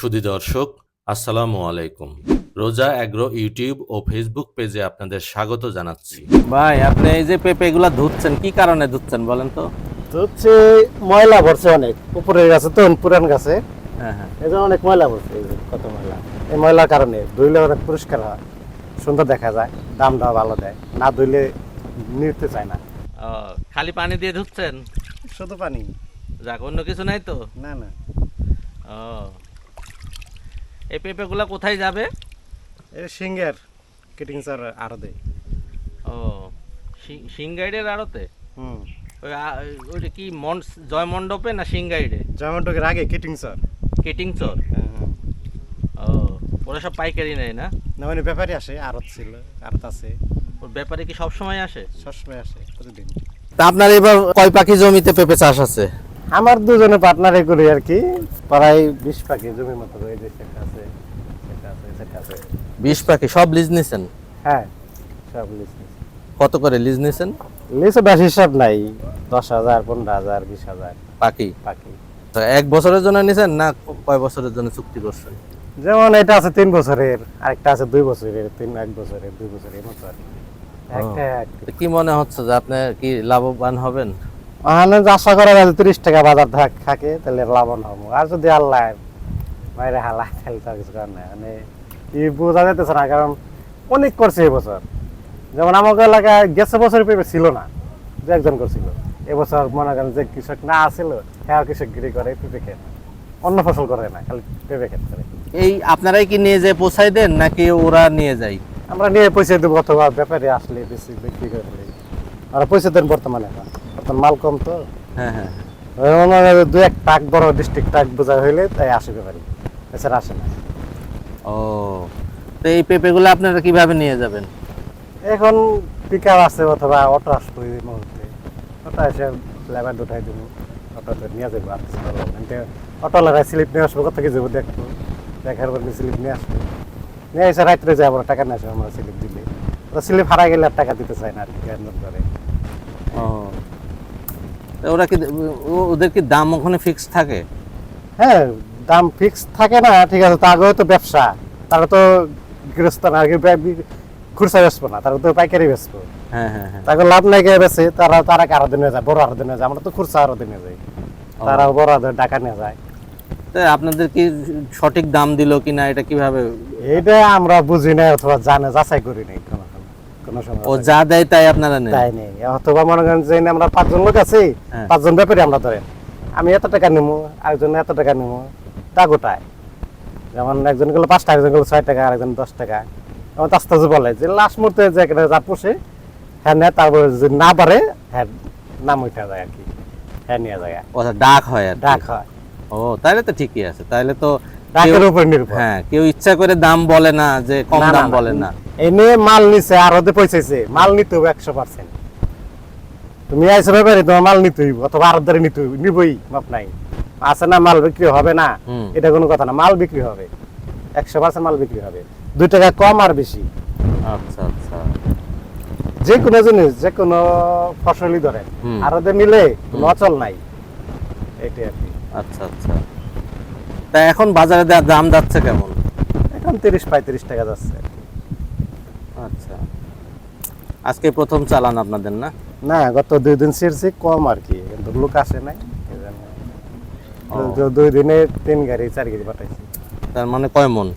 সুধী দর্শক আসসালামু আলাইকুম। রোজা অ্যাগ্রো ইউটিউব ও ফেসবুক পেজে আপনাদের স্বাগত জানাচ্ছি। ভাই আপনি এই যে পেঁপে গুলা ধুচ্ছেন কি কারণে ধুচ্ছেন বলেন তো? ধুচ্ছে ময়লা ভরছে অনেক। উপরের গাছে তো পুরান গাছে। হ্যাঁ হ্যাঁ। এই জন্য অনেক ময়লা ভরছে এই যে কত ময়লা। এই ময়লার কারণে ধুইলে অনেক পরিষ্কার হয় সুন্দর দেখা যায় দাম দামটা ভালো দেয় না ধুইলে নিতে চায় না। খালি পানি দিয়ে ধুচ্ছেন? শুধু পানি। যাক অন্য কিছু নাই তো? না না। ও। এই পেঁপে গুলা কোথায় যাবে? সিঙ্গের কেটিং চার আরও দেয় ও সি- সিংগাইডের আড়তে? হুম। ওই ওইটা কি মন জয় মণ্ডপে না সিংগাইডে জয়মন্টকের আগে কেটিং চার কেটিং চর? ও ওরা সব পাইকারি নেয় না? না মানে ব্যাপারই আসে আড়ত ছিল আড়ত আছে। ওর ব্যাপারে কি সব সময় আসে? সবসময় আসে প্রতিদিন। তা আপনার এবার কয় পাখি জমিতে পেঁপে চাষ আছে? আমার দুজনে পার্টনারে করি আর কি। প্রায় বিশ পাখি জমির মতো যে সেটা আছে সেটা আছে সেটা আছে। বিশ পাখি সব লিজ নিছেন? হ্যাঁ সব লিস্ট কত করে লিজ নিছেন? লিস্টে বেশি হিসাব নাই দশ হাজার পনেরো হাজার বিশ হাজার। পাখি? পাখি। তো এক বছরের জন্য নিছেন না কয় বছরের জন্য চুক্তি করছেন? যেমন এটা আছে তিন বছরের আরেকটা আছে দুই বছরের তিন এক বছরের দুই বছরের মতো আর কি মনে হচ্ছে যে আপনি কি লাভবান হবেন? যে আশা করা যায় তিরিশ টাকা বাজার থাক তাহলে লাভবান হব। আর যদি আল্লাহ বাইরে হালা তাহলে কিছু করার নাই। মানে ই বোঝা যেতেছে না কারণ অনেক করছে এবছর যেমন আমাকে এলাকায় গেছে বছর পেপে ছিল না দু একজন করছিল। এবছর মনে করেন যে কৃষক না আসছিল হ্যাঁ কৃষক গিরি করে পেঁপে ক্ষেত অন্য ফসল করে না খালি পেঁপে ক্ষেত করে। এই আপনারাই কি নিয়ে যেয়ে পোষাই দেন নাকি ওরা নিয়ে যায়? আমরা নিয়ে পয়সা দেবো অথবা ব্যাপারে আসলে বেশি বিক্রি করে আর পয়সা দেন বর্তমানে বর্তমান মাল কম তো। হ্যাঁ হ্যাঁ দু এক টাক বড় ডিস্ট্রিক্ট টাক বোঝা হইলে তাই আসবে পারি। এছাড়া আসে না। ও তো এই পেঁপেগুলো আপনারা কীভাবে নিয়ে যাবেন? এখন পিক আছে অথবা অটো আসব এই মুহূর্তে। অটো এসে লেবার দুটাই দেবো। অটোতে নিয়ে যাব আর কিছু অটো লাগাই স্লিপ নিয়ে আসব কত কি যাব দেখব। দেখার পর স্লিপ নিয়ে আসব। নিয়ে এসে রাত্রে যাব টাকা নিয়ে আসব আমরা স্লিপ দিলে। ওরা স্লিপ হারা গেলে আর টাকা দিতে চায় না আর কি করে? ও তো ওরা কি ওদের কি দাম ওখানে ফিক্স থাকে? হ্যাঁ দাম ফিক্স থাকে না ঠিক আছে তারও তো ব্যবসা। তারা তো গৃহস্থ না খুরসা বেচবো না তারা তো পাইকারি বেচবো। হ্যাঁ হ্যাঁ হ্যাঁ। তাকে লাভ নাই বেছে তারা তারা আরও দিনে যায়? বড় আরও দিনে যায় আমরা তো খুরসা আরও দিনে যাই। তারা বড় আরও টাকা নিয়ে যায়। তো আপনাদের কি সঠিক দাম দিল কিনা এটা কীভাবে? এইটা আমরা বুঝি নাই অথবা জানে যাচাই করি নাই। কোনো সময়। ও যা দেয় তাই আপনারা নেন? তাই নেই। অথবা মনে করেন যে আমরা পাঁচজন লোক আছি হ্যাঁ। পাঁচজন ব্যাপারী আমরা ধরেন। আমি এত টাকা নেব আরেকজন এত টাকা নেব তা গোটায়। যেমন একজন গেলো পাঁচ টাকা একজন গেলো ছয় টাকা আরেকজন দশ টাকা। এমন আস্তে আস্তে বলে যে লাস্ট মুহূর্তে যে একটা যা পোষে হ্যাঁ নেয় তারপরে যদি না পারে হ্যাঁ নাম উঠা যায় আর কি। হ্যাঁ নিয়ে যায় আচ্ছা, ডাক হয় আর ডাক হয়। ও তাহলে তো ঠিকই আছে। তাহলে তো ডাকের উপর নির্ভর। হ্যাঁ কেউ ইচ্ছা করে দাম বলে না যে কম দাম বলে না। এনে মাল নিছে আর ওদের পয়সাছে মাল নিতে হবে একশো পার্সেন্ট। তুমি আইসো ব্যাপারে তোমার মাল নিতে হইব অথবা আরও ধরে নিতে হইব নিবই মাপ নাই। আছে না মাল বিক্রি হবে না? এটা কোনো কথা না মাল বিক্রি হবে একশো পার্সেন্ট মাল বিক্রি হবে। দুই টাকা কম আর বেশি। আচ্ছা আচ্ছা। যে কোনো জিনিস যে কোনো ফসলই ধরেন আর ওদের নিলে কোনো অচল নাই। এইটাই আর কি। আচ্ছা আচ্ছা। তা এখন বাজারে দাম যাচ্ছে কেমন? এখন তিরিশ পঁয়ত্রিশ টাকা যাচ্ছে। আচ্ছা আজকে প্রথম চালান আপনাদের না? না গত দুই দিন ছিঁড়ছি কম আর কি কিন্তু লোক আসে নাই দুই দিনে তিন গাড়ি চার গাড়ি পাঠাইছি। তার মানে কয় মন?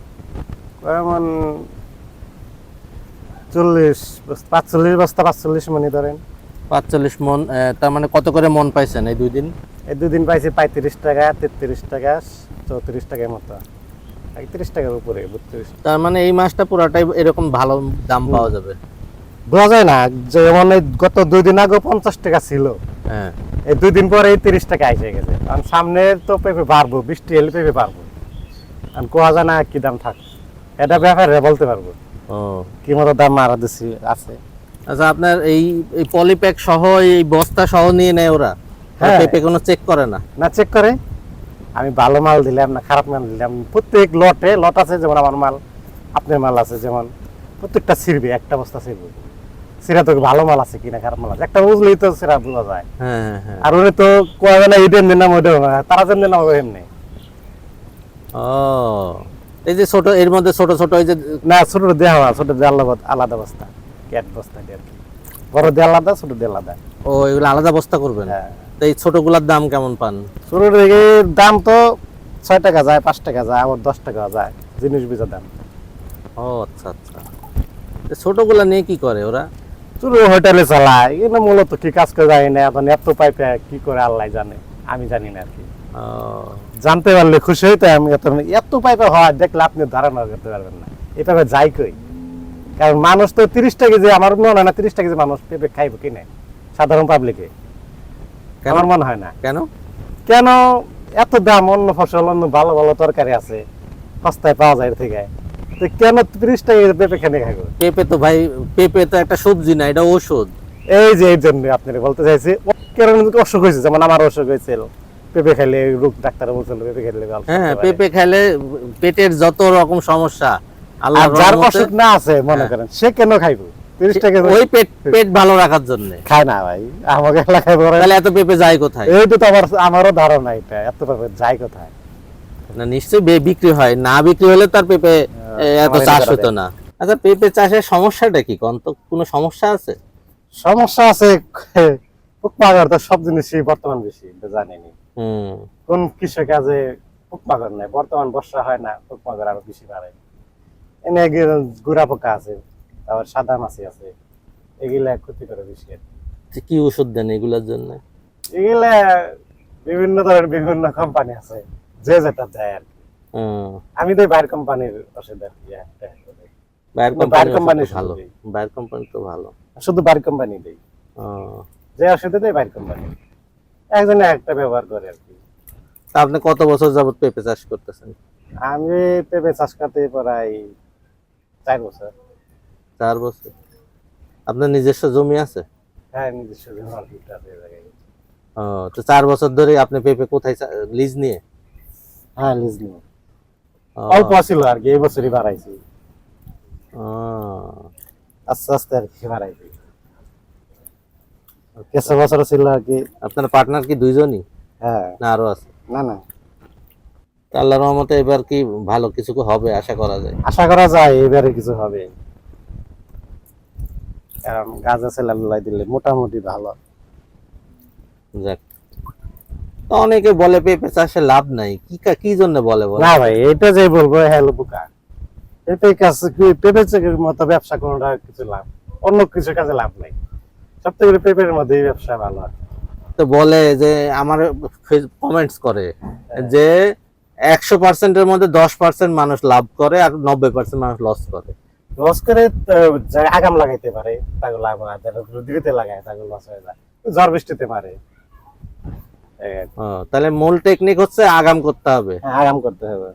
এমন চল্লিশ পাঁচচল্লিশ বস্তা পাঁচচল্লিশ মনি ধরেন। পাঁচচল্লিশ মন তার মানে কত করে মন পাইছেন এই দুই দিন? এই দুদিন পাইছি পঁয়ত্রিশ টাকা তেত্রিশ টাকা চৌত্রিশ টাকার মতো। একত্রিশ টাকার উপরে বত্রিশ। তার মানে এই মাসটা পুরাটাই এরকম ভালো দাম পাওয়া যাবে। বোঝা যায় না যেমন এই গত দুই দিন আগে পঞ্চাশ টাকা ছিল। হ্যাঁ। এই দুই দিন পরে এই তিরিশ টাকা এসে গেছে। কারণ সামনে তো পেঁপে বাড়বো বৃষ্টি এলে পেঁপে বাড়বো। কারণ কোয়া যায় না কি দাম থাক। এটা ব্যাপারে বলতে পারব। ও। কি মতো দাম মারা দিচ্ছি আছে। আচ্ছা আপনার এই এই পলিপ্যাক সহ এই বস্তা সহ নিয়ে নেয় ওরা? হ্যাঁ। পেঁপে কোনো চেক করে না? না চেক করে। আমি ভালো মাল দিলাম না খারাপ মাল দিলাম। প্রত্যেক লটে লট আছে যেমন আমার মাল আপনার মাল আছে যেমন প্রত্যেকটা ছিড়বে একটা বস্তা ছিড়বে। সেটা তো ভালো মাল আছে কিনা খারাপ মাল আছে। একটা বুঝলেই তো সেটা বোঝা যায়। হ্যাঁ হ্যাঁ হ্যাঁ। আর ওরে তো কোয়া এটা এমনি নাম ওইটা তারা যেমনি নাম এমনি। ও এই যে ছোট এর মধ্যে ছোট ছোট এই যে না ছোট দেওয়া ছোট আলাদা বস্তা ক্যাট বস্তা দিয়ে আর কি। বড় দিয়ে আলাদা ছোট দিয়ে আলাদা। ও এগুলো আলাদা বস্তা করবেন? তো এই ছোটগুলার দাম কেমন পান? ছোট থেকে দাম তো ছয় টাকা যায় পাঁচ টাকা যায় আবার দশ টাকা যায় জিনিস বিজার দাম। ও আচ্ছা আচ্ছা। ছোটগুলা নিয়ে কি করে ওরা? ছোট হোটেলে চালায় এগুলো মূলত কি কাজ করে যায় না এখন এত পাইপে কি করে আল্লাহ জানে আমি জানি না আর কি। জানতে পারলে খুশি হইতে আমি এত এত পাইপে হয় দেখলে আপনি ধারণা করতে পারবেন না। পাইপে যাই কই। কারণ মানুষ তো তিরিশটা কেজি আমার মনে হয় না তিরিশটা কেজি মানুষ পেঁপে খাইব কি নাই সাধারণ পাবলিকে কেন? আমার মনে হয় না। কেন? কেন? এত দাম অন্য ফসল অন্য ভালো ভালো তরকারি আছে সস্তায় পাওয়া যায় থেকে। তো কেন তিরিশ টাকা পেঁপে খাইব? পেঁপে তো ভাই পেঁপে তো একটা সবজি না এটা ওষুধ এই যে এই জন্য আপনার বলতে চাইছি অসুখ হয়েছে যেমন আমার অসুখ হয়েছিল। পেঁপে খেলে রোগ ডাক্তার বলছিল পেঁপে খেলে হ্যাঁ পেঁপে খেলে পেটের যত রকম সমস্যা আল্লাহ যার অসুখ না আছে মনে হ্যাঁ। করেন সে কেন খাইবো? ওই পেট পেট ভালো রাখার জন্য। খায় না ভাই আমাকে এলাকায় তাহলে এত পেঁপে যায় কোথায়? তো আমার আমারও ধারণা এটা এত পেঁপে যায় কোথায়? না নিশ্চয়ই বে- বিক্রি হয়। না বিক্রি হলে তার পেঁপে এত চাষ হতো না। আচ্ছা পেঁপে চাষের সমস্যাটা কি? কোন তো কোনো সমস্যা আছে? সমস্যা আছে পোকমাকড় তো সব জিনিসই বর্তমান বেশি জানিনি। কোন কৃষক কাজে পোকমাকড় নাই। বর্তমান বর্ষা হয় না পোকমাকড় আরও বেশি বাড়ে। এনে গুড়া পোকা আছে তারপর সাদা মাছি আছে এগুলা ক্ষতি করে বেশি। কি। ওষুধ দেন এগুলোর জন্য? এগুলা বিভিন্ন ধরনের বিভিন্ন কোম্পানি আছে। যে যেটা দেয় আর আমি তো বাইরের কোম্পানির ওষুধ আর কি বাইরের কোম্পানি ভালো। বাইরের কোম্পানি তো ভালো। শুধু বাইরের কোম্পানি দেই। যে ওষুধ দেয় বাইরের কোম্পানি। একজনে একটা ব্যবহার করে আর কি। আপনি কত বছর যাবত পেঁপে চাষ করতেছেন? আমি পেঁপে চাষ করতে প্রায় চার বছর। চার বছর। আপনার নিজস্ব জমি আছে? হ্যাঁ নিজস্ব জমি ও তো চার বছর ধরে আপনি পেঁপে কোথায় লিজ নিয়ে? হ্যাঁ লিজ ও, অল্প ছিল আর কি এই বছরই বাড়াইছি। আস্তে আস্তে আর কি বাড়াইছি। কিছু বছর ছিল আর কি। আপনার পার্টনার কি দুইজনই? হ্যাঁ। না আরও আছে? না না। আল্লাহর রহমতে এবার কি ভালো কিছু হবে আশা করা যায়? আশা করা যায় এবারে কিছু হবে। কারণ গাছে ছেলে লাই দিলে মোটামুটি ভালো। যাক। অনেকে বলে পেঁপে চাষে লাভ নাই। কি কা- কি জন্য বলে বলে? না ভাই এটা যে বলব হ্যালো বুকা। পেঁপে কাছে কি পেঁপে চাষের মতো ব্যবসা কোনোটা কিছু লাভ। অন্য কিছু কাজে লাভ নাই। সব থেকে পেঁপের মধ্যেই ব্যবসা ভালো। তো বলে যে আমার কমেন্টস করে যে একশো পার্সেন্টের মধ্যে দশ পার্সেন্ট মানুষ লাভ করে আর নব্বই পার্সেন্ট মানুষ লস করে। লস করে আগাম লাগাইতে পারে তাকে লাভ হয়। রুদিতে লাগায় তাকে লস হয়ে যায়। ঝড় বৃষ্টিতে পারে। তাহলে মূল টেকনিক হচ্ছে আগাম করতে হবে। হ্যাঁ, আগাম করতে হবে।